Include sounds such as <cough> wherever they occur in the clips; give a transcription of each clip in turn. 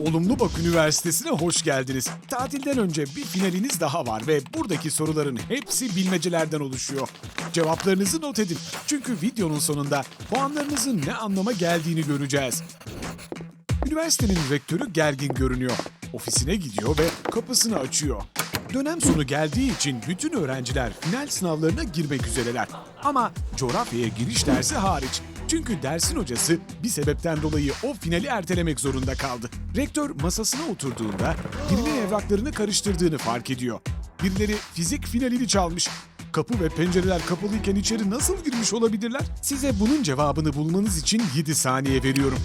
Olumlu Bak Üniversitesi'ne hoş geldiniz. Tatilden önce bir finaliniz daha var ve buradaki soruların hepsi bilmecelerden oluşuyor. Cevaplarınızı not edin. Çünkü videonun sonunda puanlarınızın ne anlama geldiğini göreceğiz. Üniversitenin rektörü gergin görünüyor. Ofisine gidiyor ve kapısını açıyor. Dönem sonu geldiği için bütün öğrenciler final sınavlarına girmek üzereler. Ama coğrafyaya giriş dersi hariç. Çünkü dersin hocası bir sebepten dolayı o finali ertelemek zorunda kaldı. Rektör masasına oturduğunda birinin evraklarını karıştırdığını fark ediyor. Birileri fizik finalini çalmış. Kapı ve pencereler kapalıyken içeri nasıl girmiş olabilirler? Size bunun cevabını bulmanız için 7 saniye veriyorum.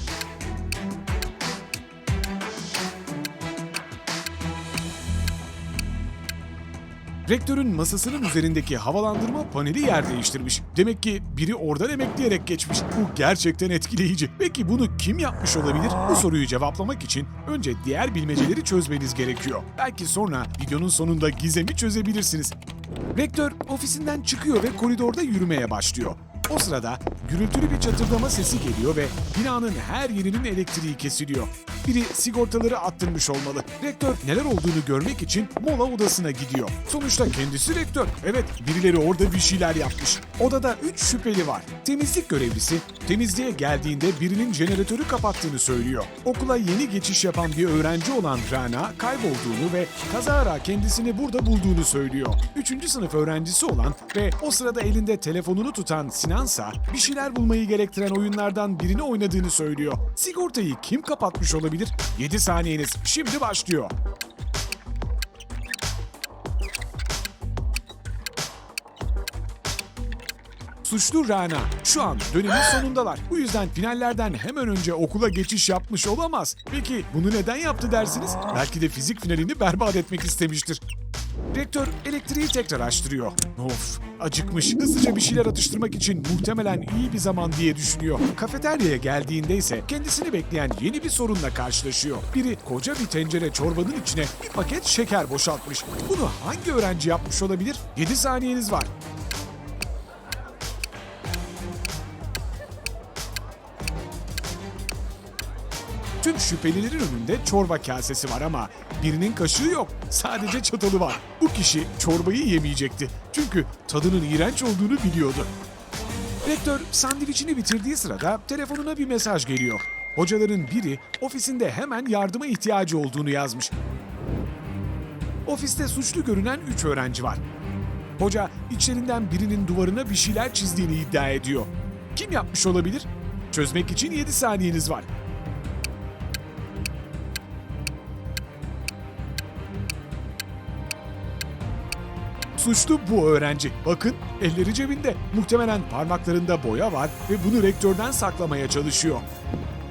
Rektörün masasının üzerindeki havalandırma paneli yer değiştirmiş. Demek ki biri oradan emekleyerek geçmiş. Bu gerçekten etkileyici. Peki bunu kim yapmış olabilir? Bu soruyu cevaplamak için önce diğer bilmeceleri çözmeniz gerekiyor. Belki sonra videonun sonunda gizemi çözebilirsiniz. Rektör ofisinden çıkıyor ve koridorda yürümeye başlıyor. O sırada gürültülü bir çatırdama sesi geliyor ve binanın her yerinin elektriği kesiliyor. Biri sigortaları attırmış olmalı. Rektör neler olduğunu görmek için mola odasına gidiyor. Sonuçta kendisi rektör. Evet birileri orada bir şeyler yapmış. Odada 3 şüpheli var. Temizlik görevlisi temizliğe geldiğinde birinin jeneratörü kapattığını söylüyor. Okula yeni geçiş yapan bir öğrenci olan Rana kaybolduğunu ve kazara kendisini burada bulduğunu söylüyor. Üçüncü sınıf öğrencisi olan ve o sırada elinde telefonunu tutan Sinansa bir şeyler bulmayı gerektiren oyunlardan birini oynadığını söylüyor. Sigortayı kim kapatmış olabilir? 7 saniyeniz şimdi başlıyor. Suçlu Rana. Şu an dönemin sonundalar. Bu yüzden finallerden hemen önce okula geçiş yapmış olamaz. Peki bunu neden yaptı dersiniz? Belki de fizik finalini berbat etmek istemiştir. Rektör elektriği tekrar açtırıyor. Of acıkmış. Hızlıca bir şeyler atıştırmak için muhtemelen iyi bir zaman diye düşünüyor. Kafeteryaya geldiğinde ise kendisini bekleyen yeni bir sorunla karşılaşıyor. Biri koca bir tencere çorbanın içine bir paket şeker boşaltmış. Bunu hangi öğrenci yapmış olabilir? 7 saniyeniz var. Tüm şüphelilerin önünde çorba kasesi var ama birinin kaşığı yok. Sadece çatalı var. Bu kişi çorbayı yemeyecekti. Çünkü tadının iğrenç olduğunu biliyordu. Rektör sandviçini bitirdiği sırada telefonuna bir mesaj geliyor. Hocaların biri ofisinde hemen yardıma ihtiyacı olduğunu yazmış. Ofiste suçlu görünen 3 öğrenci var. Hoca içlerinden birinin duvarına bir şeyler çizdiğini iddia ediyor. Kim yapmış olabilir? Çözmek için 7 saniyeniz var. Suçlu bu öğrenci. Bakın elleri cebinde. Muhtemelen parmaklarında boya var ve bunu rektörden saklamaya çalışıyor.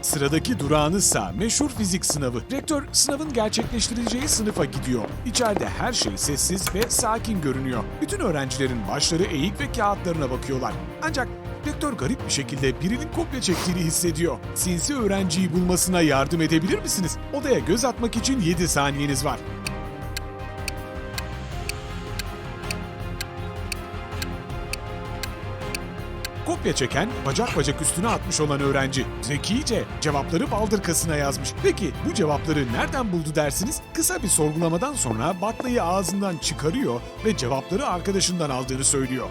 Sıradaki durağınızsa meşhur fizik sınavı. Rektör sınavın gerçekleştirileceği sınıfa gidiyor. İçeride her şey sessiz ve sakin görünüyor. Bütün öğrencilerin başları eğik ve kağıtlarına bakıyorlar. Ancak rektör garip bir şekilde birinin kopya çektiğini hissediyor. Sinsi öğrenciyi bulmasına yardım edebilir misiniz? Odaya göz atmak için 7 saniyeniz var. Kopya çeken bacak bacak üstüne atmış olan öğrenci zekice cevapları baldırkasına yazmış. Peki bu cevapları nereden buldu dersiniz? Kısa bir sorgulamadan sonra baklayı ağzından çıkarıyor ve cevapları arkadaşından aldığını söylüyor.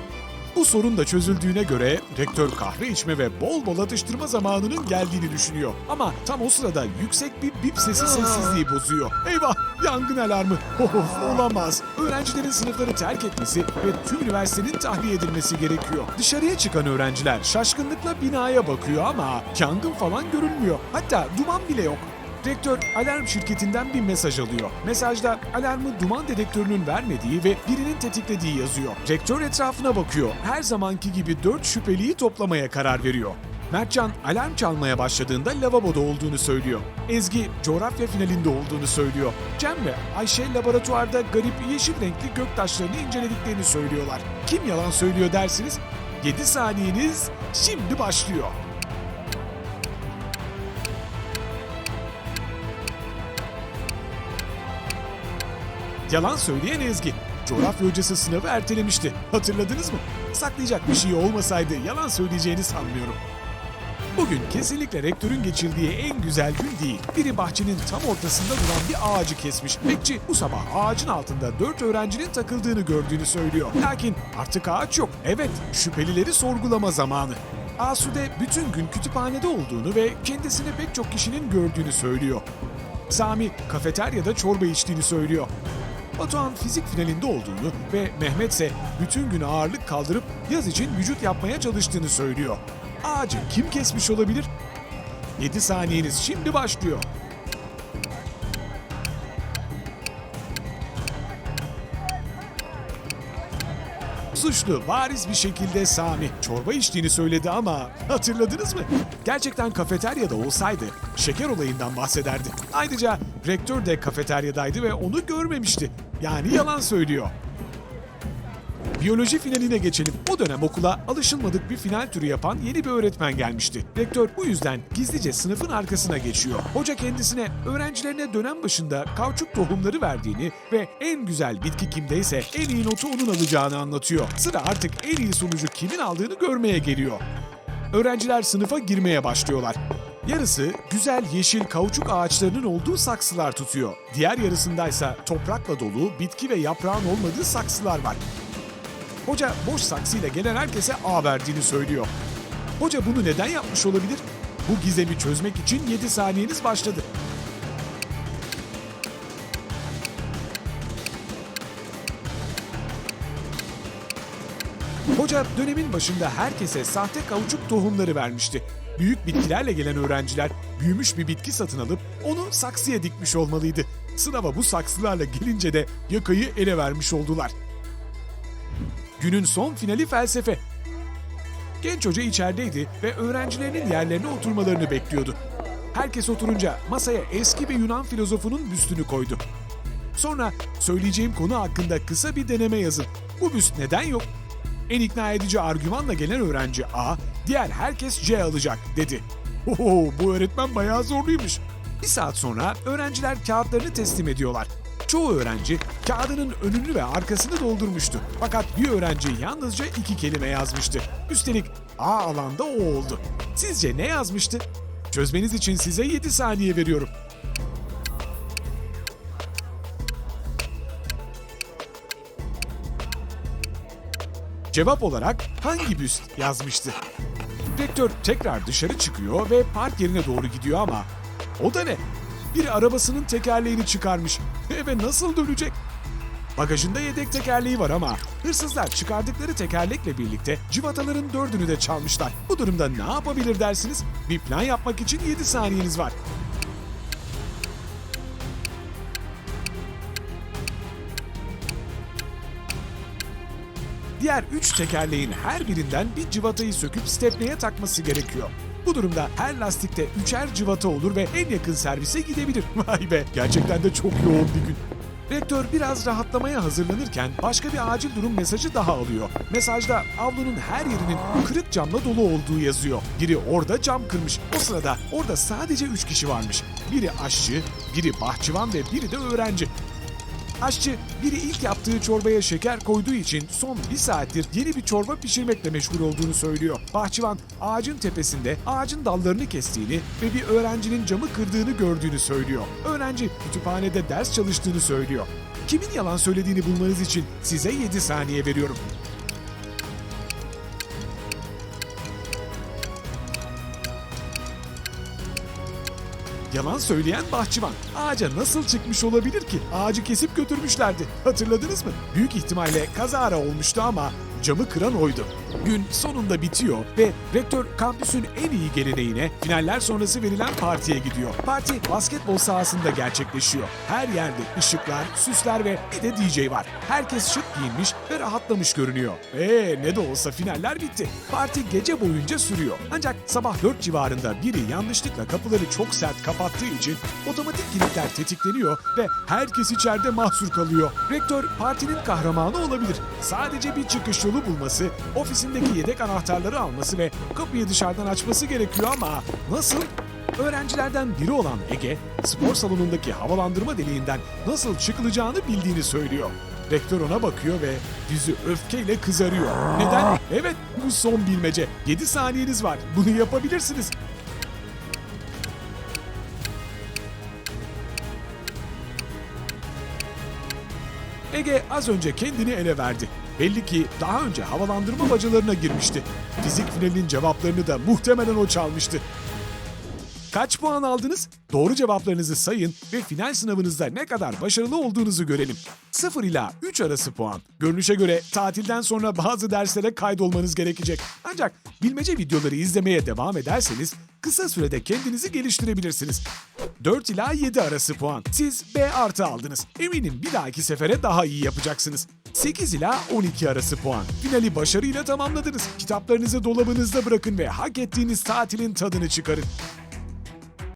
Bu sorun da çözüldüğüne göre rektör kahve içme ve bol bol atıştırma zamanının geldiğini düşünüyor. Ama tam o sırada yüksek bir bip sesi sessizliği bozuyor. Eyvah! Yangın alarmı! <laughs> Of olamaz! Öğrencilerin sınıfları terk etmesi ve tüm üniversitenin tahliye edilmesi gerekiyor. Dışarıya çıkan öğrenciler şaşkınlıkla binaya bakıyor ama yangın falan görünmüyor. Hatta duman bile yok. Rektör alarm şirketinden bir mesaj alıyor. Mesajda alarmı duman dedektörünün vermediği ve birinin tetiklediği yazıyor. Rektör etrafına bakıyor. Her zamanki gibi dört şüpheliyi toplamaya karar veriyor. Mertcan alarm çalmaya başladığında lavaboda olduğunu söylüyor. Ezgi coğrafya finalinde olduğunu söylüyor. Cem ve Ayşe laboratuvarda garip yeşil renkli göktaşlarını incelediklerini söylüyorlar. Kim yalan söylüyor dersiniz? 7 saniyeniz şimdi başlıyor. Yalan söyleyen Ezgi. Coğrafya hocası sınavı ertelemişti. Hatırladınız mı? Saklayacak bir şey olmasaydı yalan söyleyeceğini sanmıyorum. Bugün kesinlikle rektörün geçirdiği en güzel gün değil. Biri bahçenin tam ortasında duran bir ağacı kesmiş. Bekçi bu sabah ağacın altında dört öğrencinin takıldığını gördüğünü söylüyor. Lakin artık ağaç yok. Evet, şüphelileri sorgulama zamanı. Asude bütün gün kütüphanede olduğunu ve kendisini pek çok kişinin gördüğünü söylüyor. Sami kafeteryada çorba içtiğini söylüyor. Batuhan fizik finalinde olduğunu ve Mehmet ise bütün gün ağırlık kaldırıp yaz için vücut yapmaya çalıştığını söylüyor. Ağacı kim kesmiş olabilir? 7 saniyeniz şimdi başlıyor. Suçlu bariz bir şekilde Sami çorba içtiğini söyledi ama hatırladınız mı? Gerçekten kafeteryada olsaydı şeker olayından bahsederdi. Ayrıca rektör de kafeteryadaydı ve onu görmemişti. Yani yalan söylüyor. Biyoloji finaline geçelim. O dönem okula alışılmadık bir final türü yapan yeni bir öğretmen gelmişti. Rektör bu yüzden gizlice sınıfın arkasına geçiyor. Hoca kendisine öğrencilerine dönem başında kauçuk tohumları verdiğini ve en güzel bitki kimdeyse en iyi notu onun alacağını anlatıyor. Sıra artık en iyi sonucu kimin aldığını görmeye geliyor. Öğrenciler sınıfa girmeye başlıyorlar. Yarısı güzel yeşil kauçuk ağaçlarının olduğu saksılar tutuyor. Diğer yarısındaysa toprakla dolu bitki ve yaprağın olmadığı saksılar var. Hoca boş saksıyla gelen herkese A verdiğini söylüyor. Hoca bunu neden yapmış olabilir? Bu gizemi çözmek için 7 saniyeniz başladı. Hoca dönemin başında herkese sahte kauçuk tohumları vermişti. Büyük bitkilerle gelen öğrenciler büyümüş bir bitki satın alıp onu saksıya dikmiş olmalıydı. Sınava bu saksılarla gelince de yakayı ele vermiş oldular. Günün son finali felsefe. Genç hoca içerideydi ve öğrencilerinin yerlerine oturmalarını bekliyordu. Herkes oturunca masaya eski bir Yunan filozofunun büstünü koydu. Sonra söyleyeceğim konu hakkında kısa bir deneme yazın. Bu büst neden yok? En ikna edici argümanla gelen öğrenci A, diğer herkes C alacak dedi. Oho, bu öğretmen bayağı zorluymuş. Bir saat sonra öğrenciler kağıtlarını teslim ediyorlar. Çoğu öğrenci kağıdının önünü ve arkasını doldurmuştu. Fakat bir öğrenci yalnızca iki kelime yazmıştı. Üstelik A alanda o oldu. Sizce ne yazmıştı? Çözmeniz için size 7 saniye veriyorum. Cevap olarak hangi büst yazmıştı? Rektör tekrar dışarı çıkıyor ve park yerine doğru gidiyor ama o da ne? Bir arabasının tekerleğini çıkarmış. <laughs> Eve nasıl dönecek? Bagajında yedek tekerleği var ama hırsızlar çıkardıkları tekerlekle birlikte civataların dördünü de çalmışlar. Bu durumda ne yapabilir dersiniz? Bir plan yapmak için 7 saniyeniz var. Diğer üç tekerleğin her birinden bir civatayı söküp stepneye takması gerekiyor. Bu durumda her lastikte üçer civata olur ve en yakın servise gidebilir. <laughs> Vay be gerçekten de çok yoğun bir gün. Rektör biraz rahatlamaya hazırlanırken başka bir acil durum mesajı daha alıyor. Mesajda avlunun her yerinin kırık camla dolu olduğu yazıyor. Biri orada cam kırmış. O sırada orada sadece üç kişi varmış. Biri aşçı, biri bahçıvan ve biri de öğrenci. Aşçı biri ilk yaptığı çorbaya şeker koyduğu için son bir saattir yeni bir çorba pişirmekle meşgul olduğunu söylüyor. Bahçıvan ağacın tepesinde ağacın dallarını kestiğini ve bir öğrencinin camı kırdığını gördüğünü söylüyor. Öğrenci kütüphanede ders çalıştığını söylüyor. Kimin yalan söylediğini bulmanız için size 7 saniye veriyorum. Yalan söyleyen bahçıvan. Ağaca nasıl çıkmış olabilir ki? Ağacı kesip götürmüşlerdi. Hatırladınız mı? Büyük ihtimalle kazara olmuştu ama camı kıran oydu. Gün sonunda bitiyor ve rektör kampüsün en iyi geleneğine finaller sonrası verilen partiye gidiyor. Parti basketbol sahasında gerçekleşiyor. Her yerde ışıklar, süsler ve bir de DJ var. Herkes şık giyinmiş ve rahatlamış görünüyor. Eee ne de olsa finaller bitti. Parti gece boyunca sürüyor. Ancak sabah 4 civarında biri yanlışlıkla kapıları çok sert kapattığı için otomatik kilitler tetikleniyor ve herkes içeride mahsur kalıyor. Rektör partinin kahramanı olabilir. Sadece bir çıkış yolu bulması, ofisindeki yedek anahtarları alması ve kapıyı dışarıdan açması gerekiyor ama nasıl? Öğrencilerden biri olan Ege, spor salonundaki havalandırma deliğinden nasıl çıkılacağını bildiğini söylüyor. Rektör ona bakıyor ve yüzü öfkeyle kızarıyor. Neden? Evet, bu son bilmece. 7 saniyeniz var. Bunu yapabilirsiniz. Ege az önce kendini ele verdi. Belli ki daha önce havalandırma bacalarına girmişti. Fizik finalinin cevaplarını da muhtemelen o çalmıştı. Kaç puan aldınız? Doğru cevaplarınızı sayın ve final sınavınızda ne kadar başarılı olduğunuzu görelim. 0 ila 3 arası puan. Görünüşe göre tatilden sonra bazı derslere kaydolmanız gerekecek. Ancak bilmece videoları izlemeye devam ederseniz kısa sürede kendinizi geliştirebilirsiniz. 4 ila 7 arası puan. Siz B artı aldınız. Eminim bir dahaki sefere daha iyi yapacaksınız. 8 ila 12 arası puan. Finali başarıyla tamamladınız. Kitaplarınızı dolabınızda bırakın ve hak ettiğiniz tatilin tadını çıkarın.